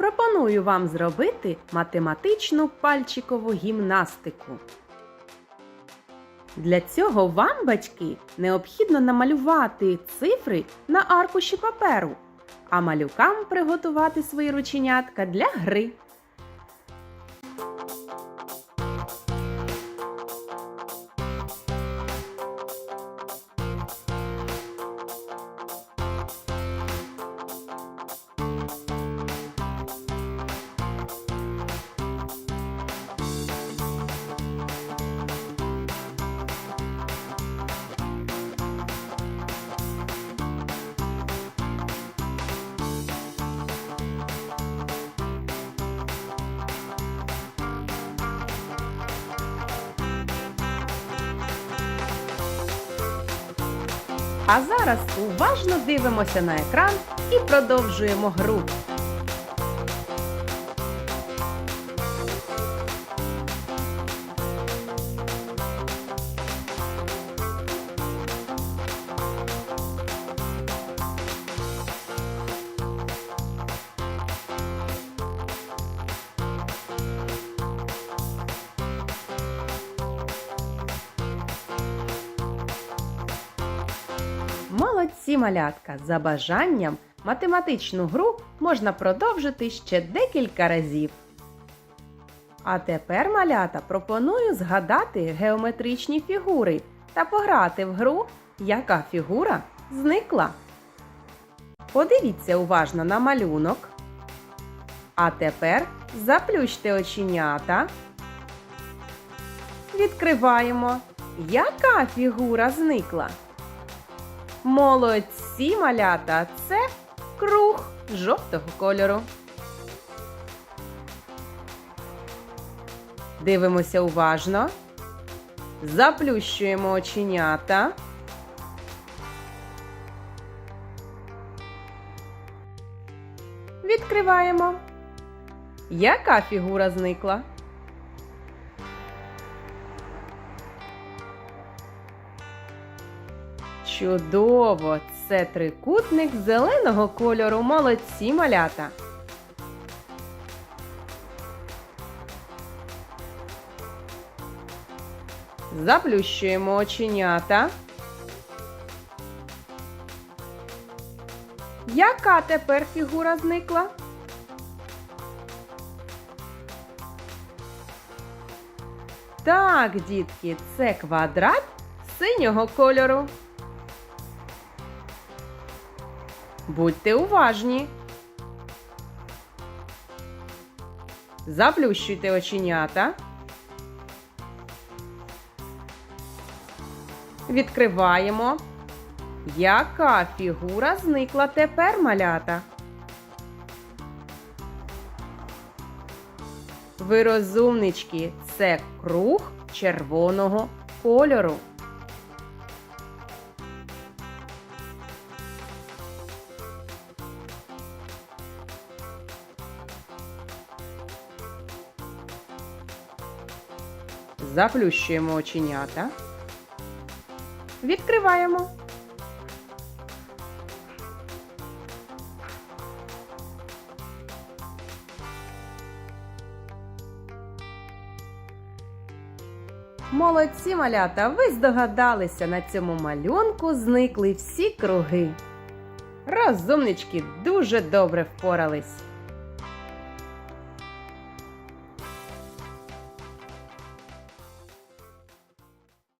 пропоную вам зробити математичну пальчикову гімнастику. Для цього вам, батьки, необхідно намалювати цифри на аркуші паперу, а малюкам приготувати свої рученятка для гри. А зараз уважно дивимося на екран і продовжуємо гру. Молодці малятка! За бажанням математичну гру можна продовжити ще декілька разів. А тепер, малята, пропоную згадати геометричні фігури та пограти в гру, яка фігура зникла. Подивіться уважно на малюнок. А тепер заплющте оченята. Відкриваємо. Яка фігура зникла? Молодці малята! Це круг жовтого кольору. Дивимося уважно. Заплющуємо оченята. Відкриваємо. Яка фігура зникла? Чудово! Це трикутник зеленого кольору. Молодці малята. Заплющуємо оченята. Яка тепер фігура зникла? Так, дітки, це квадрат синього кольору. Будьте уважні. Заплющуйте оченята. Відкриваємо. Яка фігура зникла тепер, малята? Ви розумнички, це круг червоного кольору. Заплющуємо оченята. Відкриваємо. Молодці малята, ви здогадалися, на цьому малюнку зникли всі круги. Розумнички дуже добре впорались.